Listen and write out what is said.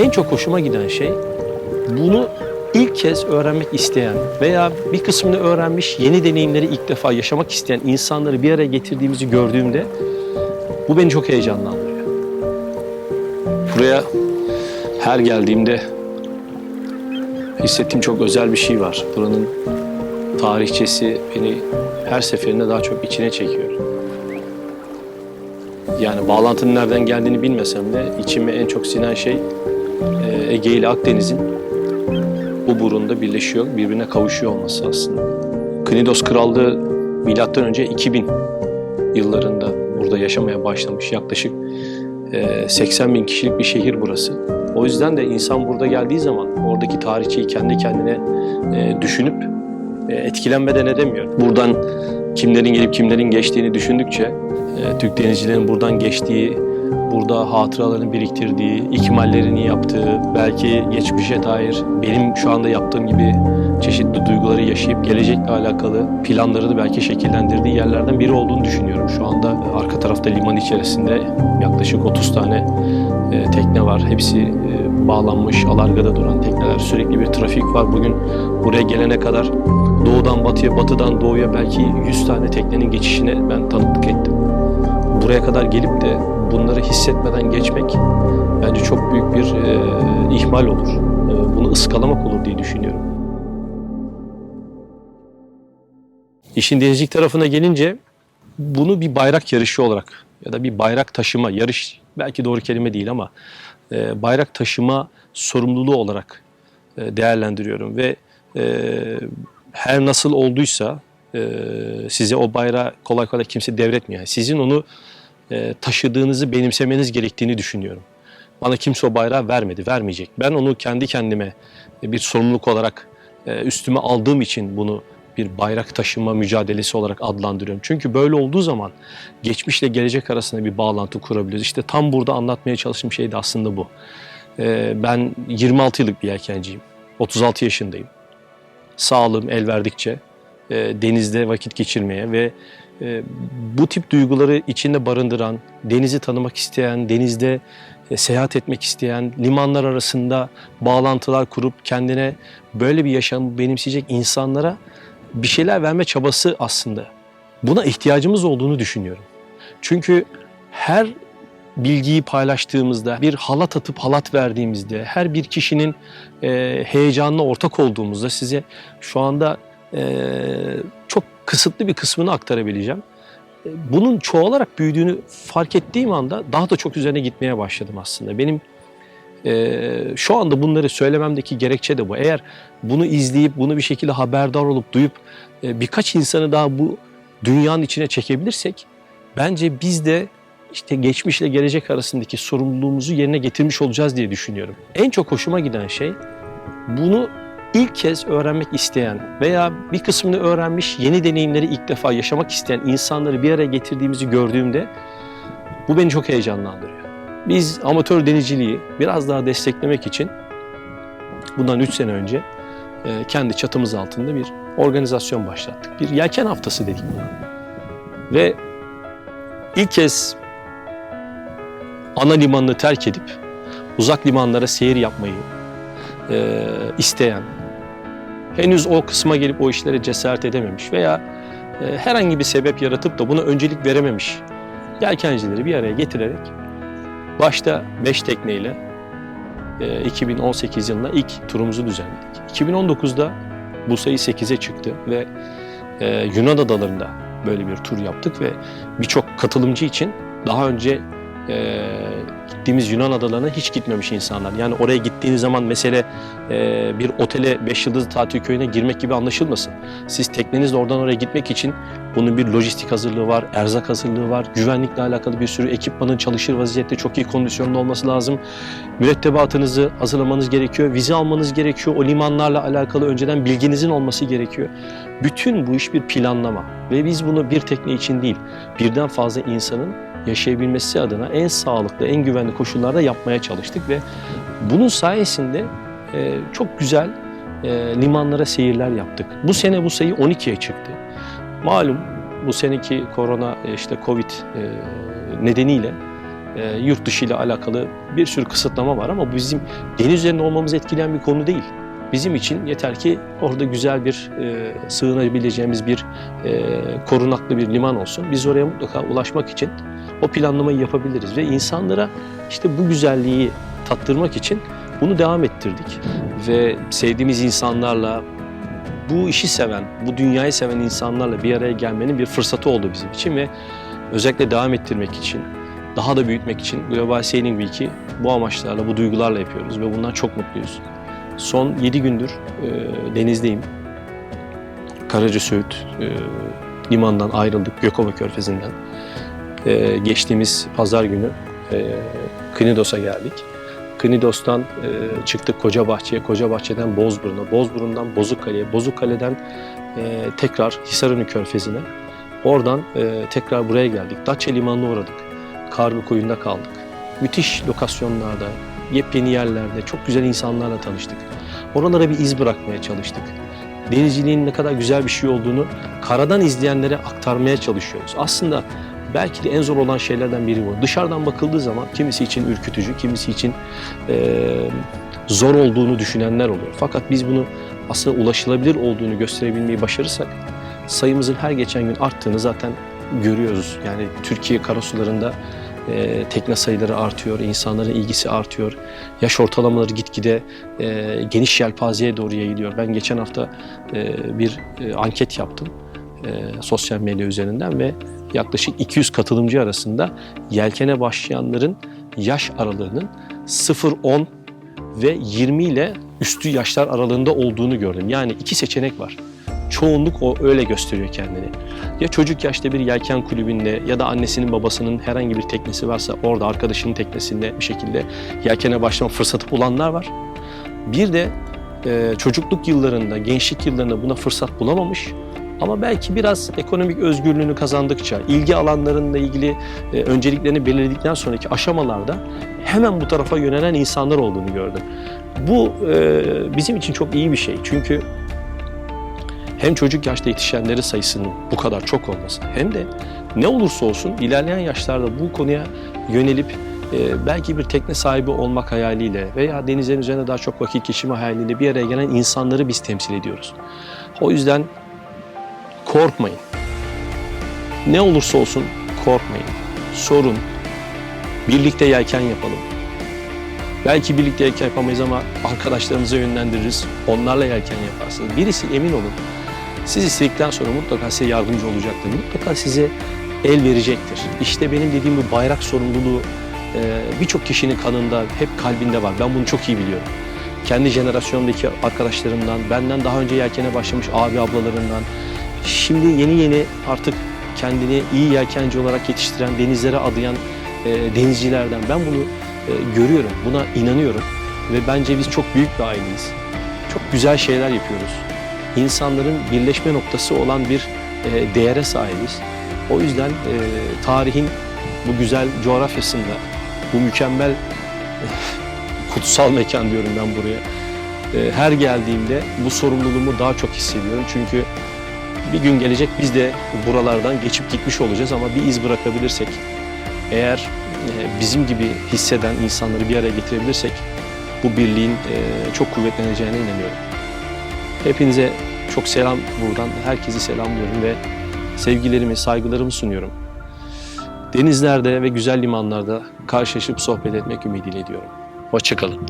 En çok hoşuma giden şey bunu ilk kez öğrenmek isteyen veya bir kısmını öğrenmiş yeni deneyimleri ilk defa yaşamak isteyen insanları bir araya getirdiğimizi gördüğümde bu beni çok heyecanlandırıyor. Buraya her geldiğimde hissettiğim çok özel bir şey var. Buranın tarihçesi beni her seferinde daha çok içine çekiyor. Yani bağlantının nereden geldiğini bilmesem de içime en çok sinen şey Ege ile Akdeniz'in bu burunda birleşiyor, birbirine kavuşuyor olması aslında. Knidos Krallığı milattan önce 2000 yıllarında burada yaşamaya başlamış. Yaklaşık e, 80 bin kişilik bir şehir burası. O yüzden de insan burada geldiği zaman oradaki tarihçiyi kendi kendine e, düşünüp e, etkilenmeden edemiyor. Buradan kimlerin gelip kimlerin geçtiğini düşündükçe e, Türk denizcilerin buradan geçtiği, burada hatıralarını biriktirdiği, ikmallerini yaptığı, belki geçmişe dair benim şu anda yaptığım gibi çeşitli duyguları yaşayıp gelecekle alakalı planları da belki şekillendirdiği yerlerden biri olduğunu düşünüyorum. Şu anda arka tarafta liman içerisinde yaklaşık 30 tane e, tekne var. Hepsi e, bağlanmış, alargada duran tekneler. Sürekli bir trafik var. Bugün buraya gelene kadar doğudan batıya, batıdan doğuya belki 100 tane teknenin geçişine ben tanıklık ettim. Buraya kadar gelip de bunları hissetmeden geçmek bence çok büyük bir e, ihmal olur. E, bunu ıskalamak olur diye düşünüyorum. İşin denizcilik tarafına gelince bunu bir bayrak yarışı olarak ya da bir bayrak taşıma, yarış belki doğru kelime değil ama e, bayrak taşıma sorumluluğu olarak e, değerlendiriyorum ve e, her nasıl olduysa e, size o bayrağı kolay kolay kimse devretmiyor. Sizin onu e, taşıdığınızı benimsemeniz gerektiğini düşünüyorum. Bana kimse o bayrağı vermedi, vermeyecek. Ben onu kendi kendime bir sorumluluk olarak e, üstüme aldığım için bunu bir bayrak taşıma mücadelesi olarak adlandırıyorum. Çünkü böyle olduğu zaman geçmişle gelecek arasında bir bağlantı kurabiliyoruz. İşte tam burada anlatmaya çalıştığım şey de aslında bu. E, ben 26 yıllık bir yelkenciyim. 36 yaşındayım. Sağlığım el verdikçe denizde vakit geçirmeye ve e, bu tip duyguları içinde barındıran, denizi tanımak isteyen, denizde e, seyahat etmek isteyen, limanlar arasında bağlantılar kurup kendine böyle bir yaşamı benimseyecek insanlara bir şeyler verme çabası aslında. Buna ihtiyacımız olduğunu düşünüyorum. Çünkü her bilgiyi paylaştığımızda, bir halat atıp halat verdiğimizde, her bir kişinin e, heyecanına ortak olduğumuzda size şu anda e, çok kısıtlı bir kısmını aktarabileceğim. E, Bunun çoğalarak büyüdüğünü fark ettiğim anda daha da çok üzerine gitmeye başladım aslında. Benim e, şu anda bunları söylememdeki gerekçe de bu. Eğer bunu izleyip, bunu bir şekilde haberdar olup, duyup e, birkaç insanı daha bu dünyanın içine çekebilirsek, bence biz de işte geçmişle gelecek arasındaki sorumluluğumuzu yerine getirmiş olacağız diye düşünüyorum. En çok hoşuma giden şey bunu ilk kez öğrenmek isteyen veya bir kısmını öğrenmiş yeni deneyimleri ilk defa yaşamak isteyen insanları bir araya getirdiğimizi gördüğümde bu beni çok heyecanlandırıyor. Biz amatör denizciliği biraz daha desteklemek için bundan 3 sene önce e, kendi çatımız altında bir organizasyon başlattık. Bir yelken haftası dedik buna. Ve ilk kez ana limanını terk edip uzak limanlara seyir yapmayı e, isteyen, henüz o kısma gelip o işlere cesaret edememiş veya e, herhangi bir sebep yaratıp da buna öncelik verememiş yelkencileri bir araya getirerek başta 5 tekneyle e, 2018 yılında ilk turumuzu düzenledik. 2019'da bu sayı 8'e çıktı ve e, Yunan adalarında böyle bir tur yaptık ve birçok katılımcı için daha önce e, gittiğimiz Yunan adalarına hiç gitmemiş insanlar. Yani oraya gittiğiniz zaman mesele e, bir otele 5 yıldızlı tatil köyüne girmek gibi anlaşılmasın. Siz teknenizle oradan oraya gitmek için bunun bir lojistik hazırlığı var, erzak hazırlığı var, güvenlikle alakalı bir sürü ekipmanın çalışır vaziyette çok iyi kondisyonda olması lazım. Mürettebatınızı hazırlamanız gerekiyor, vize almanız gerekiyor, o limanlarla alakalı önceden bilginizin olması gerekiyor. Bütün bu iş bir planlama ve biz bunu bir tekne için değil, birden fazla insanın yaşayabilmesi adına en sağlıklı, en güvenli koşullarda yapmaya çalıştık ve bunun sayesinde e, çok güzel e, limanlara seyirler yaptık. Bu sene bu sayı 12'ye çıktı. Malum bu seneki korona e, işte Covid e, nedeniyle e, yurt dışı ile alakalı bir sürü kısıtlama var ama bizim deniz üzerinde olmamızı etkileyen bir konu değil. Bizim için yeter ki orada güzel bir e, sığınabileceğimiz bir e, korunaklı bir liman olsun. Biz oraya mutlaka ulaşmak için o planlamayı yapabiliriz ve insanlara işte bu güzelliği tattırmak için bunu devam ettirdik. Ve sevdiğimiz insanlarla bu işi seven, bu dünyayı seven insanlarla bir araya gelmenin bir fırsatı oldu bizim için ve özellikle devam ettirmek için, daha da büyütmek için Global Sailing Week'i bu amaçlarla, bu duygularla yapıyoruz ve bundan çok mutluyuz. Son 7 gündür e, denizdeyim. Karaca Söğüt e, limandan ayrıldık Gökova Körfezi'nden. E, geçtiğimiz pazar günü e, Knidos'a geldik. Knidos'tan e, çıktık Kocabahçe'ye, Kocabahçe'den Bozburun'a, Bozburun'dan Bozukkale'ye, Bozukkale'den e, tekrar Hisarönü Körfezi'ne. Oradan e, tekrar buraya geldik. Datça Limanı'na uğradık. Kargı Koyun'da kaldık. Müthiş lokasyonlarda, yepyeni yerlerde çok güzel insanlarla tanıştık. Oralara bir iz bırakmaya çalıştık. Denizciliğin ne kadar güzel bir şey olduğunu karadan izleyenlere aktarmaya çalışıyoruz. Aslında belki de en zor olan şeylerden biri bu. Dışarıdan bakıldığı zaman kimisi için ürkütücü, kimisi için eee, zor olduğunu düşünenler oluyor. Fakat biz bunu aslında ulaşılabilir olduğunu gösterebilmeyi başarırsak sayımızın her geçen gün arttığını zaten görüyoruz. Yani Türkiye karasularında e, tekne sayıları artıyor, insanların ilgisi artıyor. Yaş ortalamaları gitgide e, geniş yelpazeye doğru yayılıyor. Ben geçen hafta e, bir e, anket yaptım e, sosyal medya üzerinden ve yaklaşık 200 katılımcı arasında yelkene başlayanların yaş aralığının 0-10 ve 20 ile üstü yaşlar aralığında olduğunu gördüm. Yani iki seçenek var. Çoğunluk o öyle gösteriyor kendini. Ya çocuk yaşta bir yelken kulübünde ya da annesinin babasının herhangi bir teknesi varsa orada arkadaşının teknesinde bir şekilde yelkene başlama fırsatı bulanlar var. Bir de e, çocukluk yıllarında, gençlik yıllarında buna fırsat bulamamış ama belki biraz ekonomik özgürlüğünü kazandıkça, ilgi alanlarıyla ilgili e, önceliklerini belirledikten sonraki aşamalarda hemen bu tarafa yönelen insanlar olduğunu gördüm. Bu e, bizim için çok iyi bir şey. Çünkü hem çocuk yaşta yetişenlerin sayısının bu kadar çok olması hem de ne olursa olsun ilerleyen yaşlarda bu konuya yönelip e, belki bir tekne sahibi olmak hayaliyle veya denizlerin üzerinde daha çok vakit geçirme hayaliyle bir araya gelen insanları biz temsil ediyoruz. O yüzden korkmayın. Ne olursa olsun korkmayın. Sorun. Birlikte yelken yapalım. Belki birlikte yelken yapamayız ama arkadaşlarımıza yönlendiririz. Onlarla yelken yaparsınız. Birisi emin olun. Siz istedikten sonra mutlaka size yardımcı olacaktır. Mutlaka size el verecektir. İşte benim dediğim bu bayrak sorumluluğu e, birçok kişinin kanında, hep kalbinde var. Ben bunu çok iyi biliyorum. Kendi jenerasyonumdaki arkadaşlarımdan, benden daha önce yelkene başlamış abi ablalarından, şimdi yeni yeni artık kendini iyi yelkenci olarak yetiştiren, denizlere adayan e, denizcilerden ben bunu e, görüyorum, buna inanıyorum ve bence biz çok büyük bir aileyiz. Çok güzel şeyler yapıyoruz. İnsanların birleşme noktası olan bir e, değere sahibiz. O yüzden e, tarihin bu güzel coğrafyasında, bu mükemmel kutsal mekan diyorum ben buraya. E, her geldiğimde bu sorumluluğumu daha çok hissediyorum. Çünkü bir gün gelecek biz de buralardan geçip gitmiş olacağız ama bir iz bırakabilirsek, eğer e, bizim gibi hisseden insanları bir araya getirebilirsek bu birliğin e, çok kuvvetleneceğine inanıyorum. Hepinize çok selam buradan, herkesi selamlıyorum ve sevgilerimi, saygılarımı sunuyorum. Denizlerde ve güzel limanlarda karşılaşıp sohbet etmek ümidiyle diyorum. Hoşçakalın.